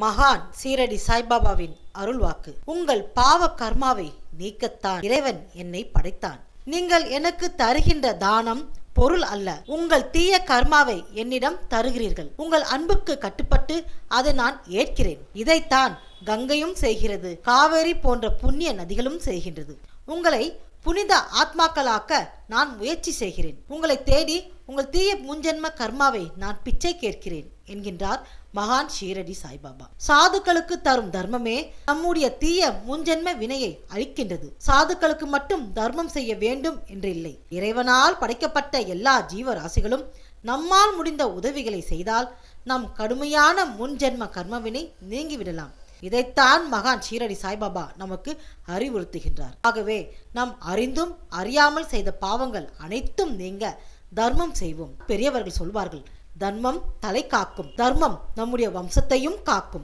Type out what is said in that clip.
மகான் சீரடி சாய்பாபாவின் அருள்வாக்கு. உங்கள் பாவ கர்மாவை நீக்கத்தான் இறைவன் என்னை படைத்தான். நீங்கள் எனக்கு தருகின்ற தானம் பொருள் அல்ல. உங்கள் தீய கர்மாவை என்னிடம் தருகிறீர்கள். உங்கள் அன்புக்கு கட்டுப்பட்டு அதை நான் ஏற்கிறேன். இதைத்தான் கங்கையும் செய்கிறது காவேரி போன்ற புண்ணிய நதிகளும் செய்கின்றது. உங்களை புனித ஆத்மாக்களாக்க நான் முயற்சி செய்கிறேன். உங்களை தேடி உங்கள் தீய முன்ஜென்ம கர்மாவை நான் பிச்சை கேட்கிறேன் என்கின்றார் மகான் ஷீரடி சாய்பாபா. சாதுக்களுக்கு தரும் தர்மமே நம்முடைய தீய முன்ஜென்ம வினையை அழிக்கின்றது சாதுக்களுக்கு மட்டும் தர்மம் செய்ய வேண்டும் என்று இல்லை இறைவனால் படைக்கப்பட்ட எல்லா ஜீவராசிகளும் நம்மால் முடிந்த உதவிகளை செய்தால் நம் கடுமையான முன்ஜென்ம கர்மவினை நீங்கிவிடலாம். இதைத்தான் மகான் ஷீரடி சாய்பாபா நமக்கு அறிவுறுத்துகின்றார். ஆகவே நாம் அறிந்தும் அறியாமல் செய்த பாவங்கள் அனைத்தும் நீங்க தர்மம் செய்வோம். பெரியவர்கள் சொல்வார்கள் தர்மம் தலை காக்கும் தர்மம் நம்முடைய வம்சத்தையும் காக்கும்.